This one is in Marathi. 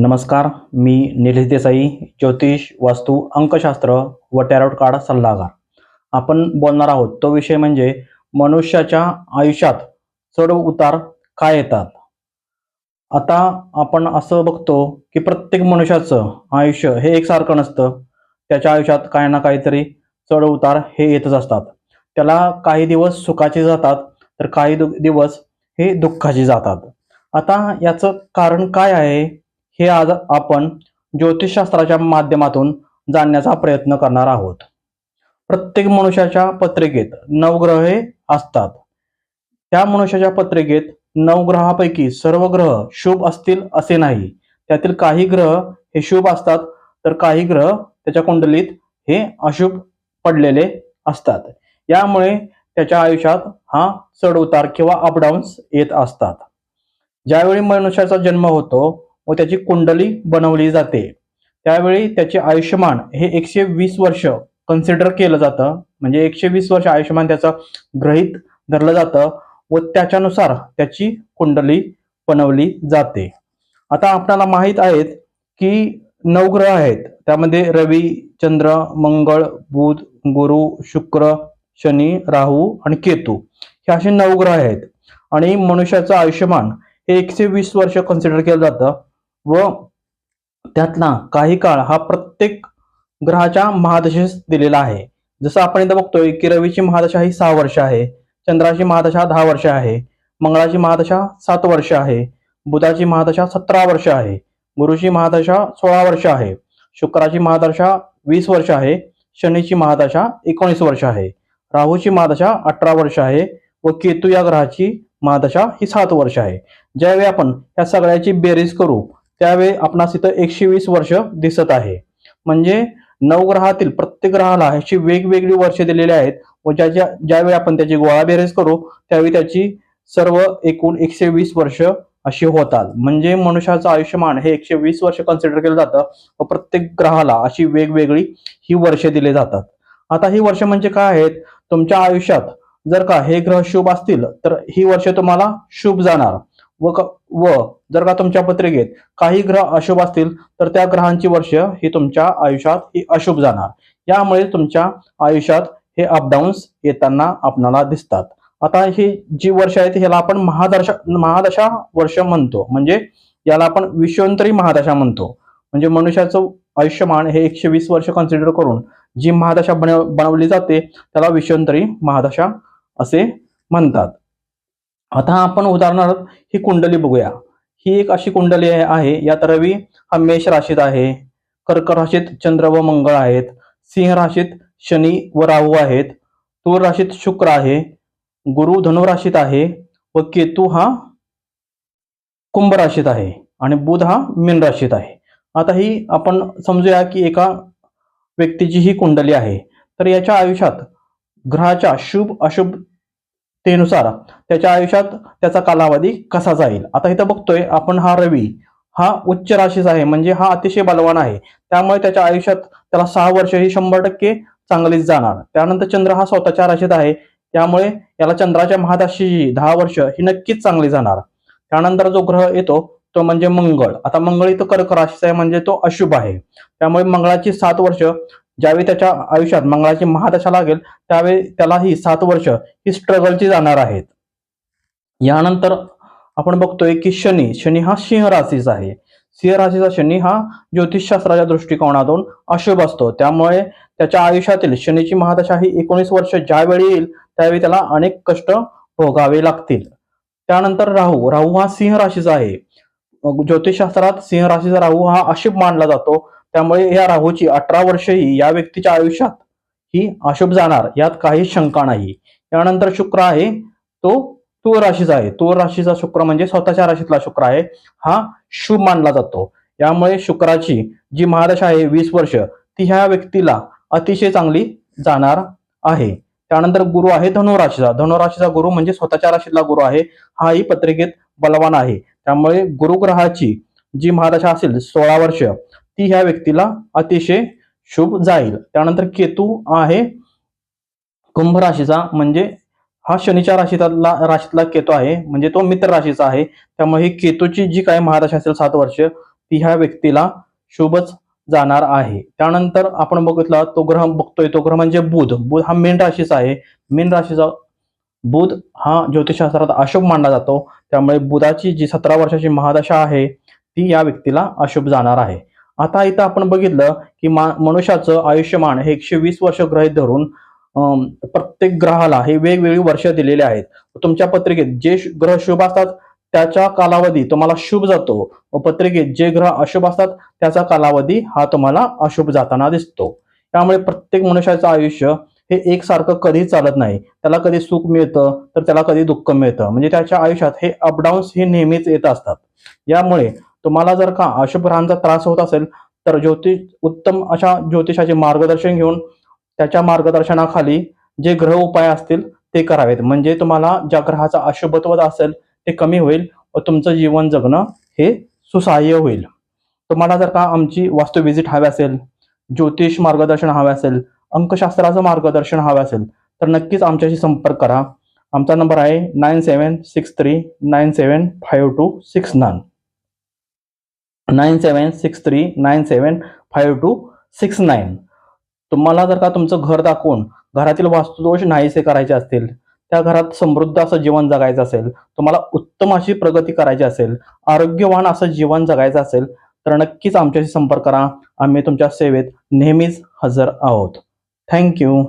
नमस्कार मी निलेश देसाई ज्योतिष वास्तू अंकशास्त्र व टॅरोट कार्ड सल्लागार. आपण बोलणार आहोत तो विषय म्हणजे मनुष्याच्या आयुष्यात चढ उतार काय येतात? आता आपण असं बघतो की प्रत्येक मनुष्याचं आयुष्य हे एकसारखं नसतं. त्याच्या आयुष्यात काही ना काहीतरी चढ उतार हे येतच असतात. त्याला काही दिवस सुखाचे जातात तर काही दिवस हे दुःखाचे जातात. आता याचं कारण काय आहे? हे आज आपण ज्योतिषशास्त्राच्या माध्यमातून जाणण्याचा प्रयत्न करणार आहोत. प्रत्येक मनुष्याच्या पत्रिकेत नवग्रह हे असतात. त्या मनुष्याच्या पत्रिकेत नवग्रहापैकी सर्व ग्रह शुभ असतील असे नाही. त्यातील काही ग्रह हे शुभ असतात तर काही ग्रह त्याच्या कुंडलीत हे अशुभ पडलेले असतात. यामुळे त्याच्या आयुष्यात हा चढ उतार किंवा अपडाऊन्स येत असतात. ज्यावेळी मनुष्याचा जन्म होतो व त्याची कुंडली बनवली जाते. त्यावेळी त्याचे आयुष्यमान हे एकशे वीस वर्ष कन्सिडर केलं जातं. म्हणजे एकशे वीस वर्ष आयुष्यमान त्याचं ग्रहित धरलं जातं व त्याच्यानुसार त्याची कुंडली बनवली जाते. आता आपल्याला माहीत आहेत की नवग्रह आहेत. त्यामध्ये रवी चंद्र मंगळ बुध गुरु शुक्र शनी राहू आणि केतू हे असे नवग्रह आहेत. आणि मनुष्याचं आयुष्यमान हे एकशे वीस वर्ष कन्सिडर केलं जातं. व त्यातला काही काळ हा प्रत्येक ग्रहाच्या महादशेस दिलेला आहे. जसं आपण इथं बघतोय की रवीची महादशा ही सहा वर्ष आहे चंद्राची महादशा दहा वर्ष आहे मंगळाची महादशा सात वर्ष आहे बुधाची महादशा सतरा वर्ष आहे गुरुची महादशा सोळा वर्ष आहे शुक्राची महादशा वीस वर्ष आहे शनीची महादशा एकोणीस वर्ष आहे राहूची महादशा अठरा वर्ष आहे व केतू या ग्रहाची महादशा ही सात वर्ष आहे. ज्यावेळी आपण या सगळ्याची बेरीज करू त्यावेळी आपणास इथं एकशे वीस वर्ष दिसत आहे. म्हणजे नवग्रहातील प्रत्येक ग्रहाला अशी वेगवेगळी वर्ष दिलेली आहेत. व ज्याच्या ज्यावेळी आपण त्याची गोळा बेरेज करू त्यावेळी त्याची सर्व एकूण एकशे वीस वर्ष अशी होतात. म्हणजे मनुष्याचं आयुष्यमान हे एकशे वीस वर्ष कन्सिडर केलं जातं. व प्रत्येक ग्रहाला अशी वेगवेगळी ही वर्ष दिली जातात. आता ही वर्ष म्हणजे काय आहेत? तुमच्या आयुष्यात जर का हे ग्रह शुभ असतील तर ही वर्ष तुम्हाला शुभ जाणार. व व जर का तुमच्या पत्रिकेत काही ग्रह अशुभ असतील तर त्या ग्रहांची वर्ष ही तुमच्या आयुष्यात ही अशुभ जाणार. यामुळे तुमच्या आयुष्यात हे अपडाऊन्स येताना आपणाला दिसतात. आता ही जी वर्ष आहेत ह्याला आपण महादशा महादशा वर्ष म्हणतो. म्हणजे याला आपण विश्वंतरी महादशा म्हणतो. म्हणजे मनुष्याचं आयुष्यमान हे एकशे वीस वर्ष कन्सिडर करून जी महादशा बनव बनवली जाते त्याला विश्वंतरी महादशा असे म्हणतात. आता आपण उदाहरणार्थ ही कुंडली बघूया. ही एक अशी कुंडली आहे- यात रवी हा मेष राशीत आहे कर्क राशीत चंद्र व मंगळ आहेत सिंह राशीत शनी व राहू आहेत तूर राशीत शुक्र आहे गुरु धनु राशीत आहे व केतू हा कुंभ राशीत आहे आणि बुध हा मीन राशीत आहे. आता ही आपण समजूया की एका व्यक्तीची ही कुंडली आहे. तर याच्या आयुष्यात ग्रहाच्या शुभ अशुभ तेनुसार त्याच्या आयुष्यात त्याचा कालावधी कसा जाईल? आता इथं बघतोय आपण हा रवी हा उच्च राशीचा आहे म्हणजे हा अतिशय बलवान आहे. त्यामुळे त्याच्या आयुष्यात त्याला सहा वर्ष ही शंभर टक्के चांगलीच जाणार. त्यानंतर चंद्र हा स्वतःच्या राशीत आहे. त्यामुळे याला चंद्राच्या महादाशीची दहा वर्ष ही नक्कीच चांगली जाणार. त्यानंतर जो ग्रह येतो तो म्हणजे मंगळ. आता मंगळ इथं कर्क राशीचा आहे म्हणजे तो अशुभ आहे. त्यामुळे मंगळाची सात वर्ष ज्यावेळी त्याच्या आयुष्यात मंगळाची महादशा लागेल त्यावेळी त्याला ही सात वर्ष ही स्ट्रगलची जाणार आहेत. यानंतर आपण बघतोय की शनी शनी हा सिंह राशीचा आहे. सिंह राशीचा शनी हा ज्योतिषशास्त्राच्या दृष्टिकोनातून अशुभ असतो. त्यामुळे त्याच्या आयुष्यातील शनीची महादशा ही एकोणीस वर्ष ज्यावेळी येईल त्यावेळी त्याला अनेक कष्ट भोगावे लागतील. त्यानंतर राहू राहू हा सिंह राशीचा आहे. ज्योतिषशास्त्रात सिंह राशीचा राहू हा अशुभ मानला जातो. त्यामुळे या राहूची अठरा वर्ष ही या व्यक्तीच्या आयुष्यात ही अशुभ जाणार यात काही शंका नाही. त्यानंतर शुक्र आहे तो तूर राशीचा आहे. तूर राशीचा शुक्र म्हणजे स्वतःच्या राशीतला शुक्र आहे. हा शुभ मानला जातो. यामुळे शुक्राची जी महादशा आहे वीस वर्ष ती ह्या व्यक्तीला अतिशय चांगली जाणार आहे. त्यानंतर गुरु आहे धनुराशीचा. धनुराशीचा गुरु म्हणजे स्वतःच्या राशीतला गुरु आहे. हाही पत्रिकेत बलवान आहे. त्यामुळे गुरुग्रहाची जी महादशा असेल सोळा वर्ष ती ह्या व्यक्तीला अतिशय शुभ जाईल. त्यानंतर केतू आहे. कुंभ राशीचा म्हणजे हा शनीच्या राशीतला राशीतला केतू आहे. म्हणजे तो मित्र राशीचा आहे. त्यामुळे ही केतूची जी काही महादशा असेल सात वर्ष ती ह्या व्यक्तीला शुभच जाणार आहे. त्यानंतर आपण बघितला तो ग्रह बघतोय. तो ग्रह म्हणजे बुध. बुध हा मीन राशीचा आहे. मीन राशीचा बुध हा ज्योतिषशास्त्रात अशुभ मानला जातो. त्यामुळे बुधाची जी सतरा वर्षाची महादशा आहे ती या व्यक्तीला अशुभ जाणार आहे. आता इथं आपण बघितलं की मा मनुष्याचं आयुष्यमान हे एकशे वीस वर्ष ग्रहित धरून प्रत्येक ग्रहाला हे वेगवेगळी वर्ष दिलेले आहेत. तुमच्या पत्रिकेत जे ग्रह शुभ असतात त्याचा कालावधी तुम्हाला शुभ जातो. व पत्रिकेत जे ग्रह अशुभ असतात त्याचा कालावधी हा तुम्हाला अशुभ जाताना दिसतो. त्यामुळे प्रत्येक मनुष्याचं आयुष्य हे एकसारखं कधीच चालत नाही. त्याला कधी सुख मिळतं तर त्याला कधी दुःख मिळतं. म्हणजे त्याच्या आयुष्यात हे अपडाऊन्स हे नेहमीच येत असतात. यामुळे तुम्हाला जर का अशुभ ग्रहांचा त्रास होत असेल तर ज्योतिष उत्तम अशा ज्योतिषाचे मार्गदर्शन घेऊन त्याच्या मार्गदर्शनाखाली जे ग्रह उपाय असतील ते करावेत. म्हणजे तुम्हाला ज्या ग्रहाचा अशुभत्व असेल ते कमी होईल व तुमचं जीवन जगणं हे सुसहाय्य होईल. तुम्हाला जर का आमची वास्तू व्हिजिट हवी असेल ज्योतिष मार्गदर्शन हवे असेल अंकशास्त्राचं मार्गदर्शन हवं असेल तर नक्कीच आमच्याशी संपर्क करा. आमचा नंबर आहे nine seven six three nine seven five two six nine. Nine seven six three nine seven five two six nine. तुम्हाला जर का तुमचं घर दाखवून घरातील वास्तुदोष नाहीसे करायचे असतील त्या घरात समृद्ध असं जीवन जगायचं असेल तुम्हाला उत्तम अशी प्रगती करायची असेल आरोग्यवान असं जीवन जगायचं असेल तर नक्कीच आमच्याशी संपर्क करा. आम्ही तुमच्या सेवेत नेहमीच हजर आहोत. थँक्यू.